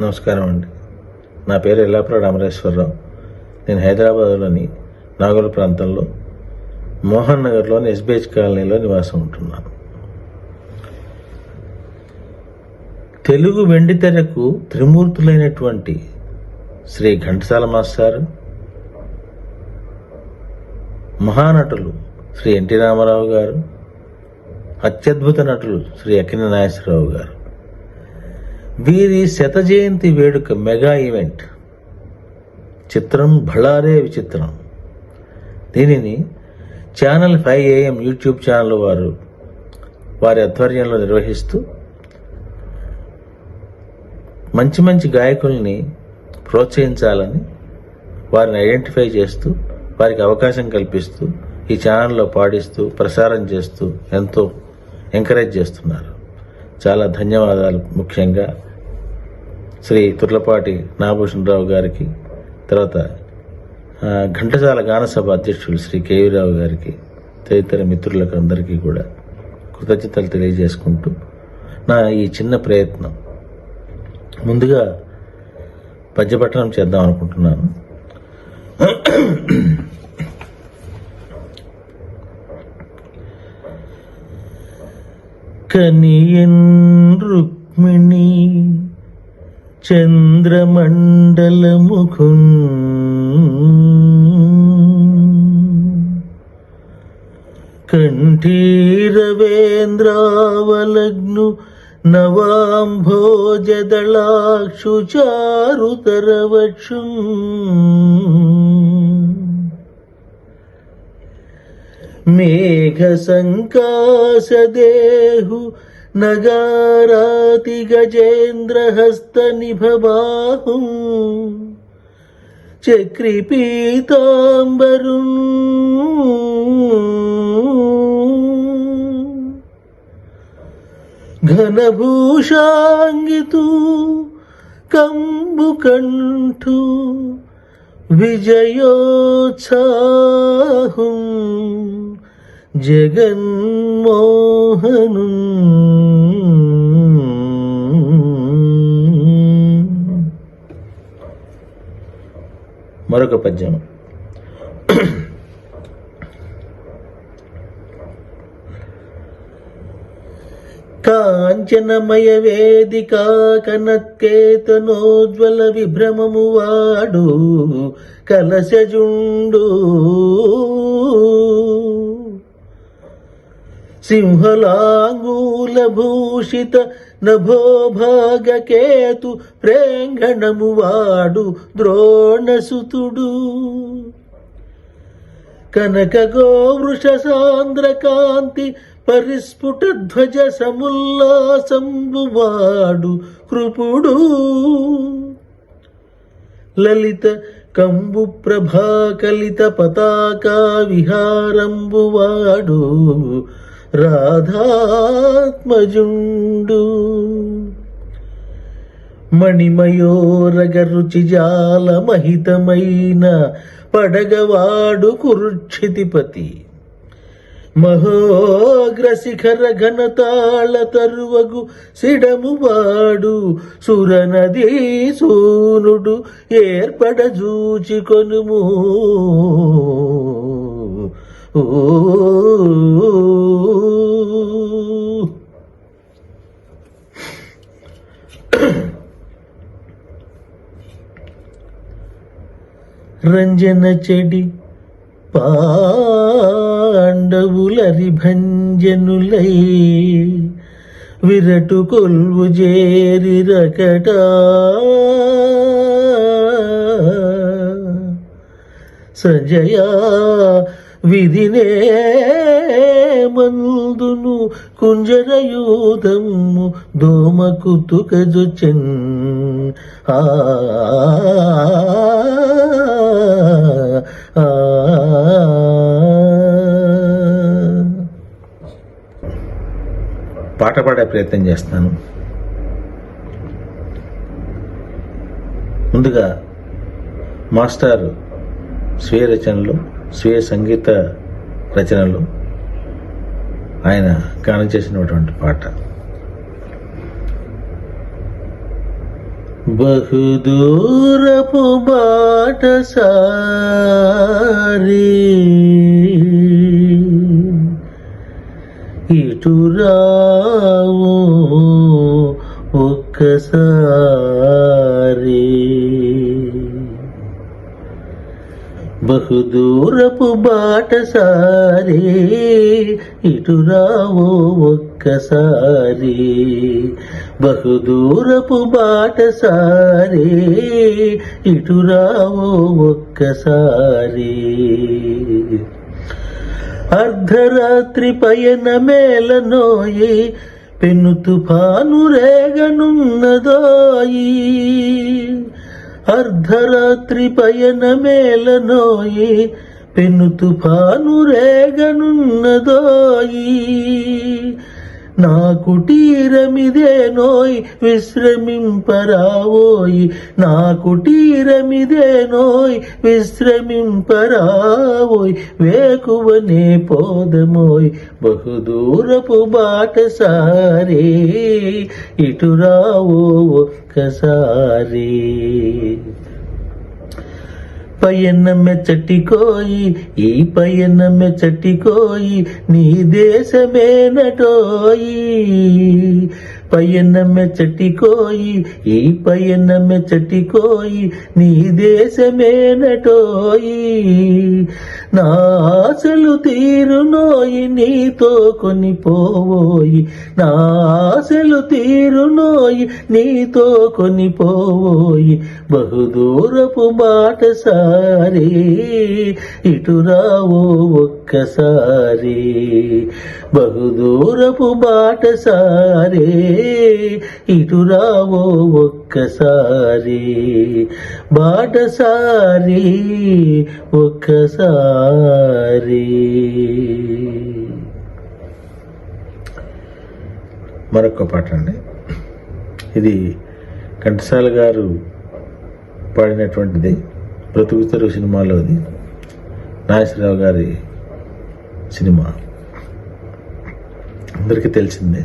నమస్కారం అండి. నా పేరు ఎల్లాపురం అమరేశ్వరరావు నేను హైదరాబాద్లోని నాగూర్ ప్రాంతంలో మోహన్ నగర్లోని ఎస్బీహెచ్ కాలనీలో నివాసం ఉంటున్నాను. తెలుగు వెండితెరకు త్రిమూర్తులైనటువంటి శ్రీ ఘంటసాల మాస్టారు మహానటులు శ్రీ ఎన్టీ రామారావు గారు అత్యద్భుత నటులు శ్రీ అక్కిన నాగేశ్వరరావు గారు. వీరి శత జయంతి వేడుక మెగా ఈవెంట్. చిత్రం భళారే విచిత్రం. దీనిని channel five AM YouTube channel వారు వారి ఆధ్వర్యంలో నిర్వహిస్తూ మంచి మంచి గాయకుల్ని ప్రోత్సహించాలని వారిని ఐడెంటిఫై చేస్తూ వారికి అవకాశం కల్పిస్తూ ఈ ఛానల్లో పాడిస్తూ ప్రసారం చేస్తూ ఎంతో ఎంకరేజ్ చేస్తున్నారు. చాలా ధన్యవాదాలు ముఖ్యంగా శ్రీ తుర్లపాటి నాగభూషణరావు గారికి తర్వాత ఘంటసాల గానసభ అధ్యక్షులు శ్రీ కేవీరావు గారికి తదితర మిత్రులకు అందరికీ కూడా కృతజ్ఞతలు తెలియజేసుకుంటూ నా ఈ చిన్న ప్రయత్నం. ముందుగా పద్యపట్టణం చేద్దాం అనుకుంటున్నాను. కనియన్ రుక్మిణి చంద్రమండలముఖున్ కంఠీరవేంద్రావలగ్ను నవాంభోజదళాక్షు చారుతరవక్షు మేఘ సంకాశదేహు నగారాతి గజేంద్ర హస్త నిభబాహు చక్రి పీతాంబరు ఘనభూషాంగితు కంబు కంఠు విజయోత్సాహు. జగన్మోహను మరొక పద్యం. కాంచనమయ వేదిక కనత్కేతనోజ్వల విభ్రమము వాడు కలశజుండు సింహలాంగూలభూషిత నభోభాగకేతు ప్రేంగణము వాడు ద్రోణసుతుడు కనక గోవృష సాంద్రకాంతి పరిస్ఫుట ధ్వజ సముల్లాసంబువాడు కృపుడు లలిత కంబు ప్రభాకలిత పతాకా విహారంబువాడు రాధాత్మజుండు. మణిమయోరగ రుచిజాల మహితమైన పడగవాడు కురుక్షితిపతి. మహోగ్రశిఖర ఘనతాళ తరువగు సిడమువాడు సురనదీ సూనుడు ఏర్పడ కొనుము ఓ రంజన చెడి పాండవులరి భంజనులై విరటు కొల్వు చేరి రకట. సజయా విధినే మందును కుంజరయూధము దోమ కుతుకజొచెన్ ఆ. పాట పాడే ప్రయత్నం చేస్తాను. ముందుగా మాస్టర్ స్వీయ రచనలో స్వీయ సంగీత రచనలు ఆయన గానం చేసినటువంటి పాట. బహుదూరపు బాటసారి ఇటు రావు ఒక్కసారి. బహుదూరపు బాటసారి ఇటు రావు ఒక్కసారి. బహుదూరపు బాటసారి ఇటు రావు ఒక్కసారి. అర్ధరాత్రి పయన మేలనోయి పెను తుఫాను రేగనున్నదోయి. అర్ధరాత్రి పయన మేలనోయి పెను తుఫాను రేగనున్నదోయి. నా కుటీరమిదే నోయ్ విశ్రమింపరావోయి. నా కుటీరమిదే నోయ్ విశ్రమింపరావోయ్. వేకువనే పోదమోయ్ బహుదూరపు బాటసారి. ఇటు రావో ఒక్కసారి. పయనమె చటికోయి ఈ పయనమె చటికోయి నీ దేశమే నటోయి పయనమె చటికోయి ఈ పయనమె చటికోయి నీ దేశమేనటోయి. నా ఆశలు తీరునోయి నీతో కొనిపోవోయి. నా ఆశలు తీరునోయి నీతో కొనిపోవోయి. బహుదూరపు బాటసారి ఇటు రావో ఒక్కసారి. బహుదూరపు బాటసారి ఇటు రావో ఒక్కసారి బాటసారి ఒక్కసారి. మరొక పాట అండి. ఇది ఘంటసాల గారు పాడినటువంటిది బ్రతుకుతరు సినిమాలోది నాగేశ్వరరావు గారి సినిమా. అందరికీ తెలిసిందే.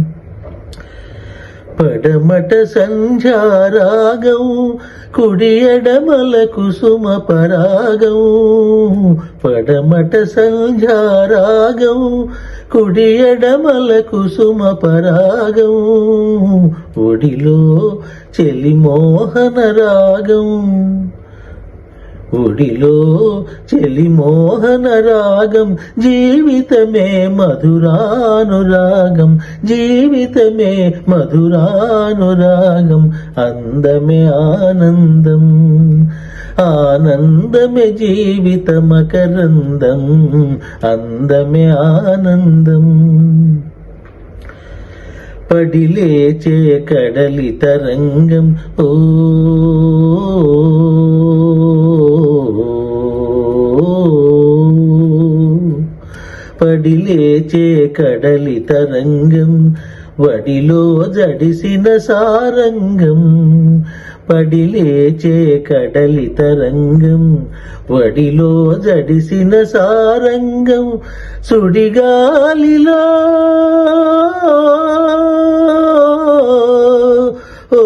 పడమట సంధ్యారాగం కుడి ఎడమల కుసుమ పరాగం పడమట సంధ్యారాగం కుడి ఎడమల కుసుమ పరాగం ఒడిలో చెలి మోహన రాగం. ఒడిలో చెలి మోహన రాగం జీవితమే మధురానురాగం జీవితమే మధురానురాగం అందమే ఆనందం ఆనందమే జీవిత మకరందం అందమే ఆనందం. పడిలేచే కడలి తరంగం ఓ పడిలేచే కడలి తరంగం వడిలో జడిసిన సారంగం. పడిలేచే కడలి తరంగం వడిలో జడిసిన సారంగం సుడిగాలిలో. ఓ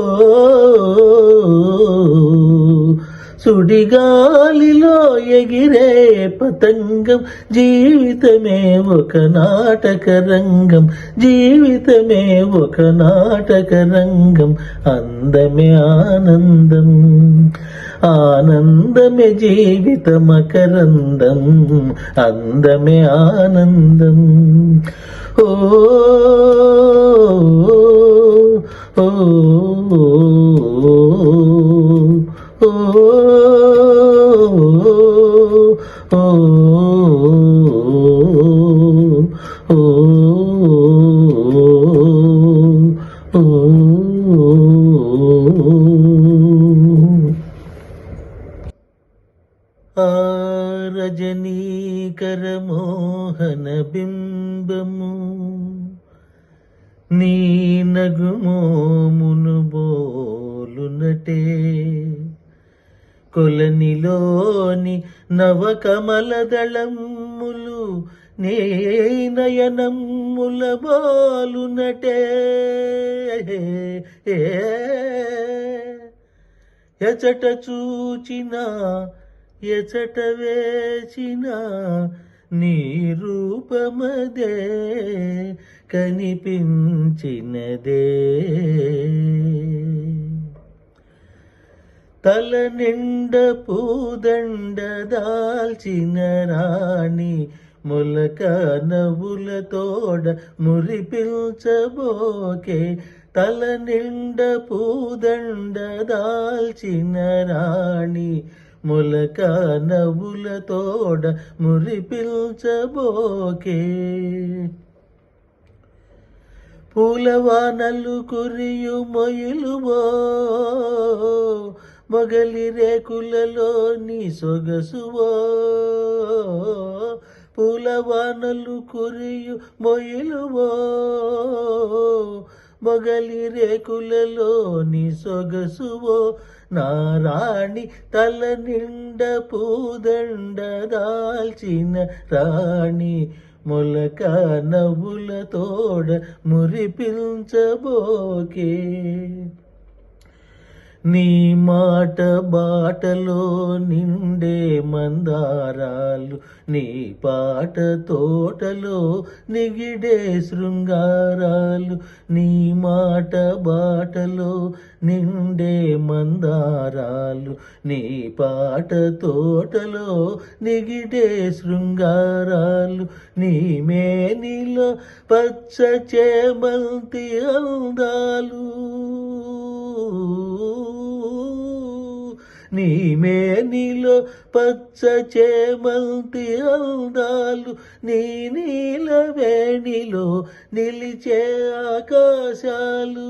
సుడిగాలిలో ఎగిరే పతంగం. జీవితమే ఒక నాటక రంగం. జీవితమే ఒక నాటక రంగం. అందమే ఆనందం. ఆనందమే జీవిత మకరందం. అందమే ఆనందం. ఓ ఓ ఓ కొలనిలోని నవకమలదళములు నే నయనముల బాలునటే ఎచట చూచిన ఎచట వేచిన నీ రూపమదే కనిపించినదే. తల నిండ పూదండ దాల్చిన రాణి ములక నవ్వుల తోడ మురిపిల్చబోకే తల నిండ పూదండ దాల్చిన రాణి ములక నవ్వుల తోడ మురిపిల్చబోకే పూలవానలు కురియు మొయిలువో మొగలి రేకులలో నీ సొగసువో. పూలవానలు కురియు మొయిలువో మొగలి రేకులలో నీ సొగసువో. నారాణి తల నిండ పూదండ దాల్చిన రాణి మొలక నవ్వుల తోడ మురిపించబోకే. నీ మాట బాటలో నిండే మందారాలు నీ పాట తోటలో నిగిడే శృంగారాలు నీ మాట బాటలో నిండే మందారాలు నీ పాట తోటలో నిగిడే శృంగారాలు నీ మేనిలో పచ్చ చేమంతి అందాలు నీ మేనిలో పచ్చ చేమంతి అందాలు నీ నీల వేణిలో నిలిచే ఆకాశాలు.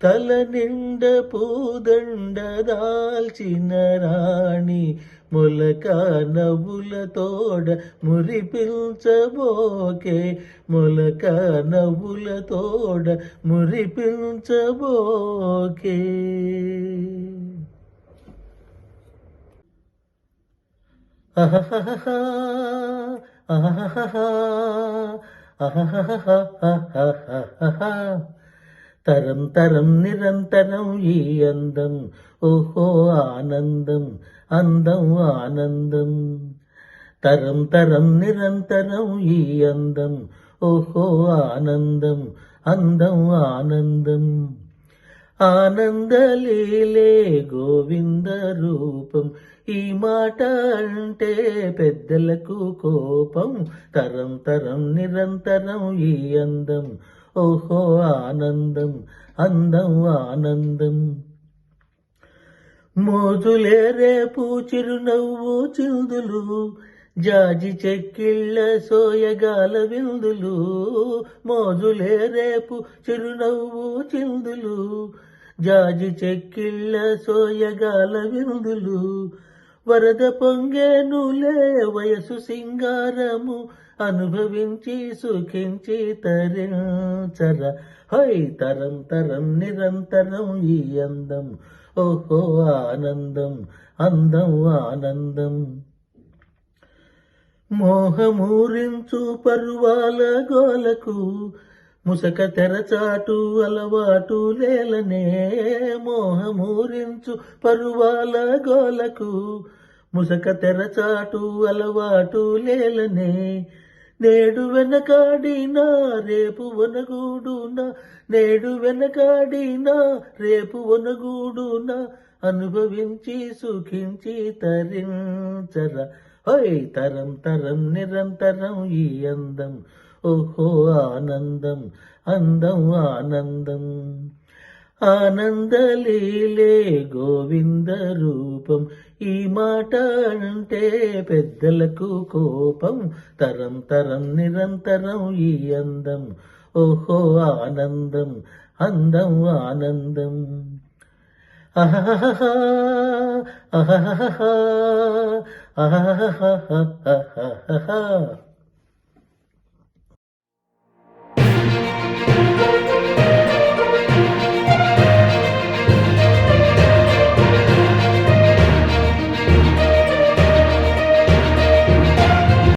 తల నిండ పూదండ దాల్చిన రాణి మొలక నవ్వుల తోడ మురిపించబోకే మొలక నవ్వుల తోడ మురిపించబోకే అహహహా అహహహా అహహహా తరం తరం నిరంతరం ఈ అందం. ఓహో ఆనందం అందం ఆనందం. తరం తరం నిరంతరం ఈ అందం. ఓహో ఆనందం అందం ఆనందం. ఆనందలీలే గోవింద రూపం. ఈ మాట అంటే పెద్దలకు కోపం. తరం తరం నిరంతరం ఈ అందం. ఓహో ఆనందం అందం ఆనందం. మోజులే రేపు చిరునవ్వు చిందులు. జాజి చెక్కిళ్ళ సోయగాల విందులు. మోజులే రేపు చిరునవ్వు చిందులు. జాజి చెక్కిళ్ళ సోయగాల విందులు. వరద పొంగెను వయసు సింగారము అనుభవించి సుఖించి తరించర. హై తరం తరం నిరంతరం ఈ అందం. ఓహో ఆనందం అందం ఆనందం. మోహమూరించు పరువాల గోలకు ముసక తెరచాటు అలవాటు లేలనే మోహమూరించు పరువాల గోలకు. ముసక తెరచాటు అలవాటు లేలనే నేడు వెనకాడినా రేపు వనగూడునా. నేడు వెనకాడినా రేపు వనగూడునా. అనుభవించి సుఖించి తరించర. హోయ్ తరం తరం నిరంతరం ఈ అందం. ఓహో ఆనందం అందం ఆనందం. ఆనందలీలే గోవింద రూపం. ఈ మాట అంటే పెద్దలకు కోపం. తరం తరం నిరంతరం ఈ అందం. ఓహో ఆనందం అందం ఆనందం. అహహహా అహహహా అహహహా